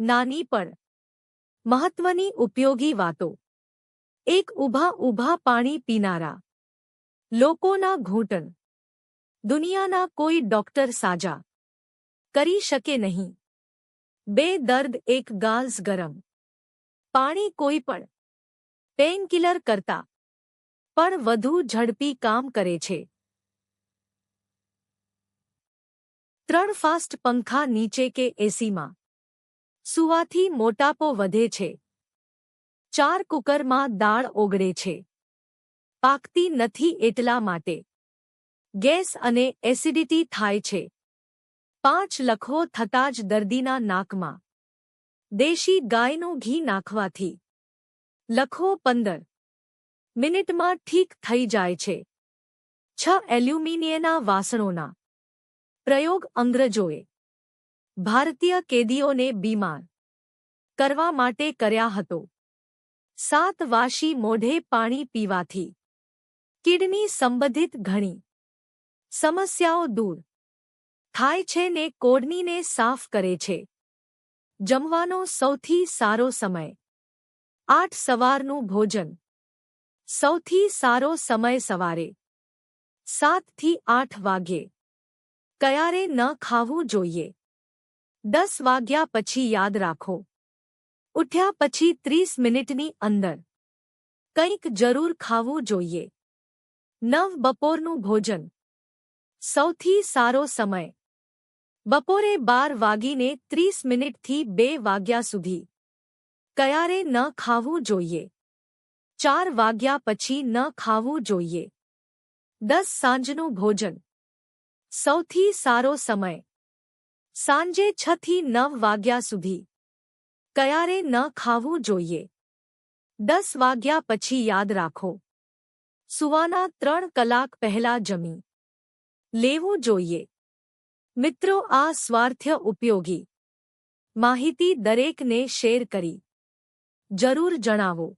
नानी महत्वनी उपयोगी वातो एक उभा उभा पानी पीनारा लोकोना घूटन दुनिया ना कोई डॉक्टर साजा करी शके नहीं दर्द एक गाल्स गरम पानी कोई पण पेन किलर करता पण वधु झड़पी काम करे छे त्रण फास्ट पंखा नीचे के एसी मा સુવાથી મોટાપો વધે છે ચાર કુકરમાં દાળ ઓગળે છે પાકતી નથી એટલા માટે ગેસ અને એસિડિટી થાય છે પાંચ લખો થતા જ દર્દીના નાકમાં દેશી ગાયનું ઘી નાખવાથી લખો પંદર મિનિટમાં ઠીક થઈ જાય છે છ એલ્યુમિનિયના વાસણોના પ્રયોગ અંગ્રજોએ ભારતીય કેદીઓને બીમાર કરવા માટે કર્યા હતો સાત વાશી મોઢે પાણી પીવાથી કિડની સંબંધિત ઘણી સમસ્યાઓ દૂર થાય છે ને કોડનીને સાફ કરે છે જમવાનો સૌથી સારો સમય આઠ સવારનું ભોજન સૌથી સારો સમય સવારે સાતથી આઠ વાગ્યે કયારે ન ખાવું જોઈએ 10 વાગ્યા પછી યાદ રાખો ઉઠ્યા પછી 30 મિનિટની અંદર કંઈક જરૂર ખાવું જોઈએ નવ બપોરનું ભોજન સૌથી સારો સમય બપોરે 12 વાગીને 30 મિનિટ થી 2 વાગ્યા સુધી ક્યારે ન ખાવું જોઈએ 4 વાગ્યા પછી ન ખાવું જોઈએ 10 સાંજના ભોજન સૌથી સારો સમય सांजे छथी नव वाग्या सुधी कयारे न खावु जोइये दस वाग्या पछी याद राखो सुवाना त्रण कलाक पहला जमी लेवो जोइये मित्रों आ स्वार्थ्य उपयोगी माहिती दरेक ने शेर करी जरूर जनावो